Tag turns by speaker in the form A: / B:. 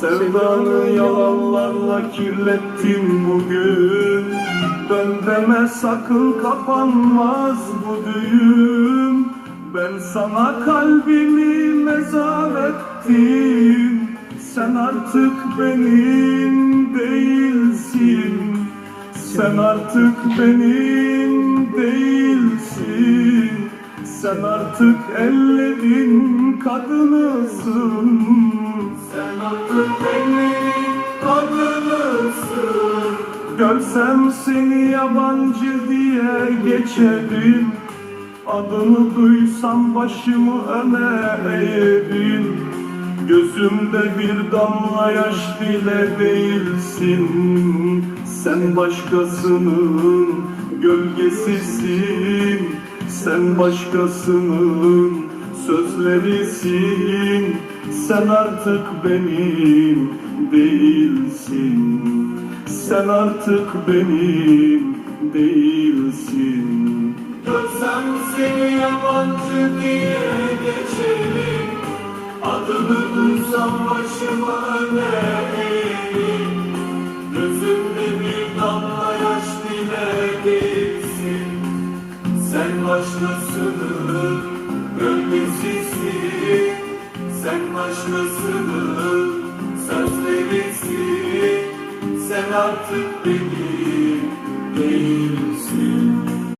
A: Sevdanı yalanlarla kirlettim bugün. Dön deme sakın kapanmaz bu düğüm Ben sana kalbimi mezar ettim. Sen artık benim değilsin. Sen artık benim değilsin Sen artık ellerin kadınısın. Sen artık benim kadınısın. Görsem seni yabancı diye geçerim. Adını duysam başımı öne eğerim Gözümde bir damla yaş bile değilsin. Sen başkasının gölgesisin Sen başkasının sözlerisin Sen artık benim değilsin. Sen artık benim değilsin. Görsem seni yabancı diye geçerim başkasının gölgesisin Sen başkasının sözlerisin Sen artık benim